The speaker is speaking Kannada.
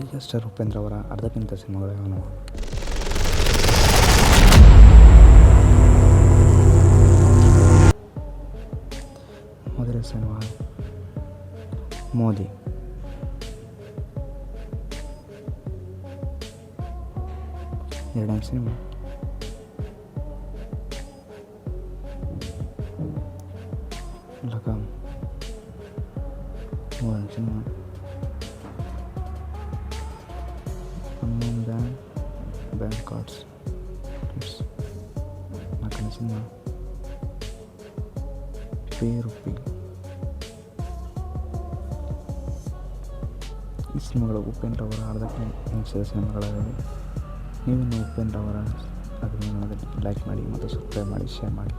ಈಗಷ್ಟೇ ಉಪೇಂದ್ರ ಅವರ ಅರ್ಧಕ್ಕಿಂತ ಸಿನಿಮಾಗಳು ಯಾವನು. ಮೊದಲ ಸಿನಿಮಾ. ಮೋದಿ. ಎರಡನೇ ಸಿನಿಮಾ. ಲಗಾಮ್ ಮೂರನೇ ಸಿನಿಮಾ. ಬ್ಯಾಂಕ್ ಕಾರ್ಡ್ಸ್ ಟಿಪ್ಸ್ ನಾಲ್ಕನೇ ಸಿನಿಮಾ ಪೇ ರುಪಿ. ಈ ಸಿನಿಮಾಗಳು ಉಪೇಂದ್ರ ಅವರ ಅರ್ಧಕ್ಕೆ ನಿಮಿಷದ ಸಿನಿಮಾಗಳಾಗಿವೆ ಲೈಕ್ ಮಾಡಿ ಮತ್ತು ಸಬ್ಸ್ಕ್ರೈಬ್ ಮಾಡಿ ಶೇರ್ ಮಾಡಿ.